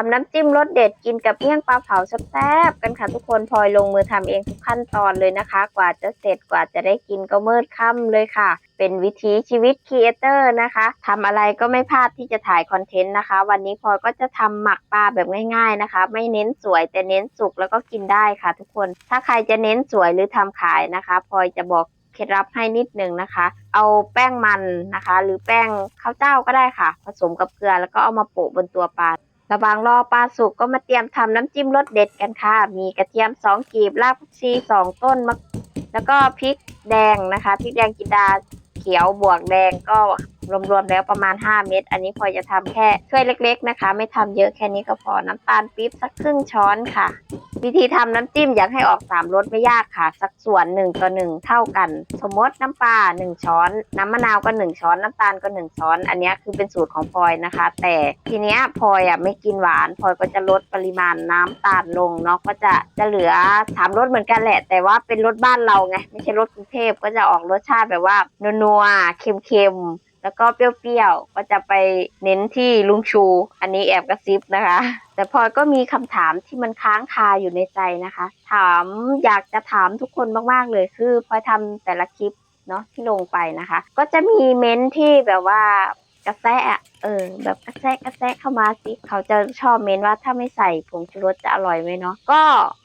ทำน้ำจิ้มรสเด็ดกินกับเมี่ยงปลาเผาแซ่บกันค่ะทุกคนพลอยลงมือทำเองทุกขั้นตอนเลยนะคะ กว่าจะเสร็จกว่าจะได้กินก็มืดค่ำเลยค่ะ เป็นวิถีชีวิตครีเอเตอร์นะคะทำอะไรก็ไม่พลาดที่จะถ่ายคอนเทนต์นะคะ วันนี้พลอยก็จะทำหมักปลาแบบง่าย ๆนะคะ ไม่เน้นสวยแต่เน้นสุกแล้วก็กินได้ค่ะ ทุกคน ถ้าใครจะเน้นสวยหรือทำขายนะคะพลอยจะบอกเคล็ดลับให้นิดนึงนะคะ เอาแป้งมันนะคะ หรือแป้งข้าวเจ้าก็ได้ค่ะ ผสมกับเกลือแล้วก็เอามาโปะบนตัวปลา ระหว่างรอปลาสุกก็มาเตรียมทำน้ำจิ้มรสเด็ดกันค่ะ มีกระเทียม 2กีบรากผักชี2ต้นมะแล้วก็พริกแดงนะคะพริกแดงจินดาเขียวบวกแดงก็ รวมๆแล้วประมาณ 5 เม็ดอันนี้พอจะทำแค่ถ้วยเล็ก ๆนะคะ ไม่ทำเยอะแค่นี้ก็พอน้ำตาลปี๊บสักครึ่งช้อนค่ะ วิธีทำน้ำจิ้มอยากให้ออกสามรสไม่ยากค่ะ สักส่วนหนึ่งต่อหนึ่งเท่ากัน สมมติน้ำปลาหนึ่งช้อน น้ำมะนาวก็หนึ่งช้อน น้ำตาลก็หนึ่งช้อน อันนี้คือเป็นสูตรของพลอยนะคะ แต่ทีเนี้ยพลอยอะไม่กินหวานพลอยก็จะลดปริมาณน้ำตาลลงเนาะก็จะจะเหลือสามรสเหมือนกันแหละ แต่ว่าเป็นรสบ้านเราไงไม่ใช่รสกรุงเทพก็จะออกรสชาติแบบว่านัวๆเค็มๆ แล้วก็เปรี้ยวๆ ก็จะไปเน้นที่ลุงชู อันนี้แอบกระซิบนะคะ แต่พลอยก็มีคำถามที่มันค้างคาอยู่ในใจนะคะ ถามอยากจะถามทุกคนมากๆเลย คือพลอยทำแต่ละคลิปเนาะที่ลงไปนะคะ ก็จะมีเม้นท์ที่แบบว่ากระแซะเออ แบบกระแซะกระแซะเข้ามาสิ เขาจะชอบเม้นว่าถ้าไม่ใส่ผงชูรสจะอร่อยไหมเนาะ ก็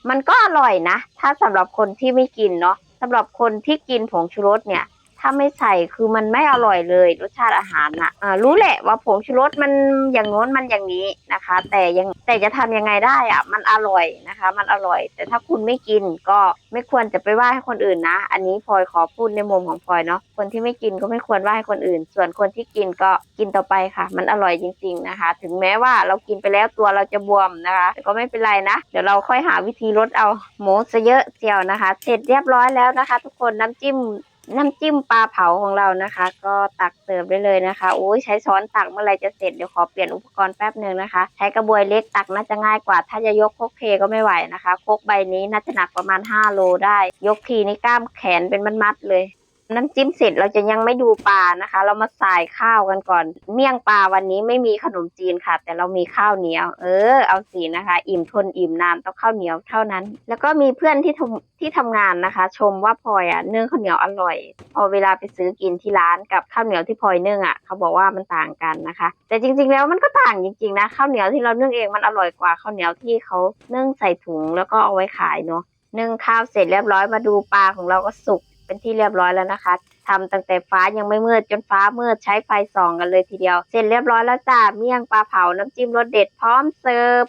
มันก็อร่อยนะ ถ้าสำหรับคนที่ไม่กินเนาะสำหรับคนที่กินผงชูรสเนี่ย ถ้าไม่ใส่คือมันไม่อร่อยเลย รสชาติอาหารน่ะอ่ารู้แหละว่าผงชูรสมันอย่างโน้นมันอย่างนี้นะคะ แต่ยังแต่จะทำยังไงได้อะมันอร่อยนะคะ มันอร่อย แต่ถ้าคุณไม่กินก็ไม่ควรจะไปว่าให้คนอื่นนะ อันนี้พลอยขอพูดในมุมของพลอยเนาะคนที่ไม่กินก็ไม่ควรว่าให้คนอื่น ส่วนคนที่กินก็กินต่อไปค่ะ มันอร่อยจริง ๆนะคะ ถึงแม้ว่าเรากินไปแล้วตัวเราจะบวมนะคะแต่ก็ไม่เป็นไรนะเดี๋ยวเราค่อยหาวิธีลดเอาหมูซะเยอะเจียวนะคะ เสร็จเรียบร้อยแล้วนะคะ ทุกคนน้ำจิ้ม น้ำจิ้มปลาเผาของเรานะคะ ก็ตักเสิร์ฟได้เลยนะคะโอ้ยใช้ช้อนตักเมื่อไรจะเสร็จเดี๋ยวขอเปลี่ยนอุปกรณ์แป๊บหนึ่งนะคะ ใช้กระบวยเล็กตักน่าจะง่ายกว่า ถ้าจะยกโคกเคก็ไม่ไหวนะคะโคกใบนี้น่าจะหนักประมาณ 5 โลได้ ยกทีนี่กล้ามแขนเป็นมัดๆเลย น้ำจิ้มเสร็จเราจะยังไม่ดูปลานะคะ เรามาใส่ข้าวกันก่อน เมี่ยงปลาวันนี้ไม่มีขนมจีนค่ะ แต่เรามีข้าวเหนียว เออ เอาสีนะคะ อิ่มทนอิ่มนานต้องข้าวเหนียวเท่านั้น แล้วก็มีเพื่อนที่ทำที่ทำงานนะคะ ชมว่าพลอยอะเนื่อข้าวเหนียวอร่อย พอเวลาไปซื้อกินที่ร้านกับข้าวเหนียวที่พลอยนึ่งอะเขาบอกว่ามันต่างกันนะคะ แต่จริง ๆ แล้วมันก็ต่างจริงๆนะข้าวเหนียวที่เรานึ่งเองมันอร่อยกว่าข้าวเหนียวที่เขานึ่งใส่ถุงแล้วก็เอาไว้ขายเนาะนึ่งข้าวเสร็จเรียบร้อยมาดูปลาของเราก็สุก เป็นที่เรียบร้อยแล้วนะคะทำตั้งแต่ฟ้ายังไม่มืดจนฟ้ามืดใช้ไฟส่องกันเลยทีเดียว เสร็จเรียบร้อยแล้วจ้าเมี่ยงปลาเผาน้ำจิ้มรสเด็ดพร้อมเสิร์ฟ